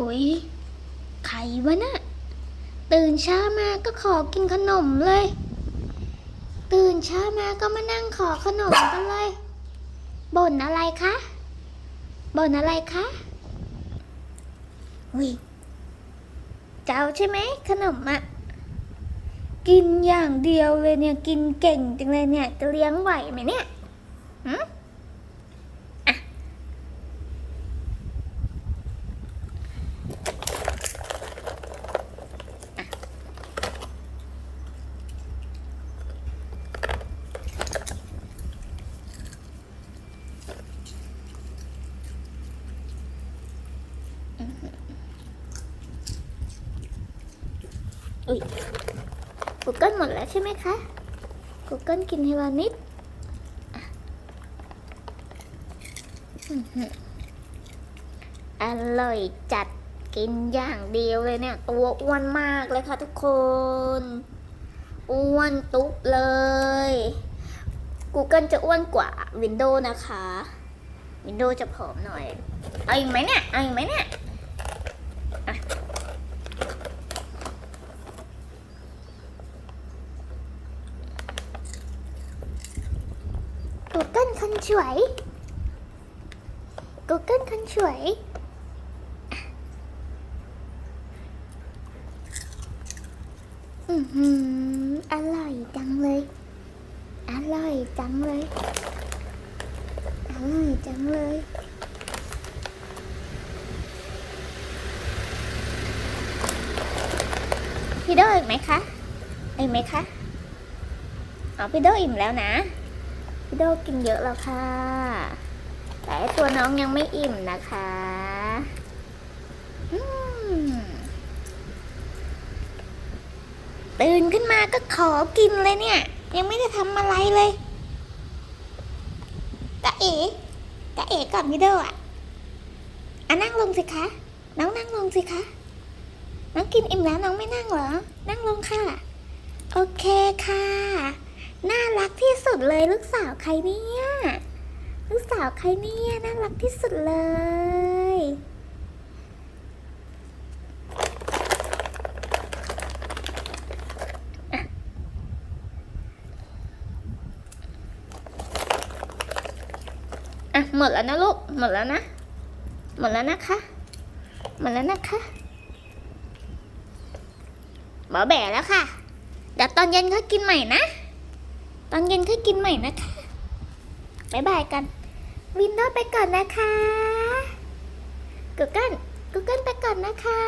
โอ๊ยใครวะน่ะตื่นเช้ามาก็ขอกินขนมเลย ตื่นเช้ามาก็มานั่งขอขนมกันเลยบ่นอะไรคะบ่นอะไรคะอุ้ยเจ้าใช่ไหมขนมอะกินอย่างเดียวเลยเนี่ย กินเก่งจังเลยเนี่ย จะเลี้ยงไหวไหมเนี่ยหืม อุ้ย Google หมดแล้วใช่ไหมคะ Google กินให้วานิดอร่อยจัดกินอย่างเดียวเลยเนี่ย ตัวอ้วนมากเลยค่ะทุกคน อ้วนตุ๊บเลย Google จะอ้วนกว่า Windows นะคะ Windows จะผอมหน่อย เอาอีกไหมเนี่ย เอาอีกไหมเนี่ย Google คนสวย Google คนสวยอือหืออร่อยจังเลย อร่อยจังเลย อร่อยจังเลยพี่โดอีกไหมคะอีกไหมคะ อ๋อพี่โดอิ่มแล้วนะ พี่โดกินเยอะแล้วค่ะ แต่ตัวน้องยังไม่อิ่มนะคะอืมตื่นขึ้นมาก็ขอกินเลยเนี่ย ยังไม่ได้ทำอะไรเลยตาเอ๋ตาเอ๋ก่อนพี่โดอะอะนั่งลงสิคะ น้องนั่งลงสิคะ น้องกินอิ่มแล้วน้องไม่นั่งเหรอ นั่งลงค่ะ โอเคค่ะ น่ารักที่ ดเลยลูกสาวใครเนี่ยลูกสาวใครเนี่ยน่ารักที่สุดเลยอะหมดแล้วนะลูกหมดแล้วนะ หมดแล้วนะคะ หมดแล้วนะคะบอแบ่แล้วค่ะเดี๋ยวตอนเย็นค่อยกินใหม่นะ ตอนเย็นค่อยกินใหม่นะคะบ๊ายบายกัน วินโดว์ไปก่อนนะคะกูเกิลกูเกิลไปก่อนนะคะ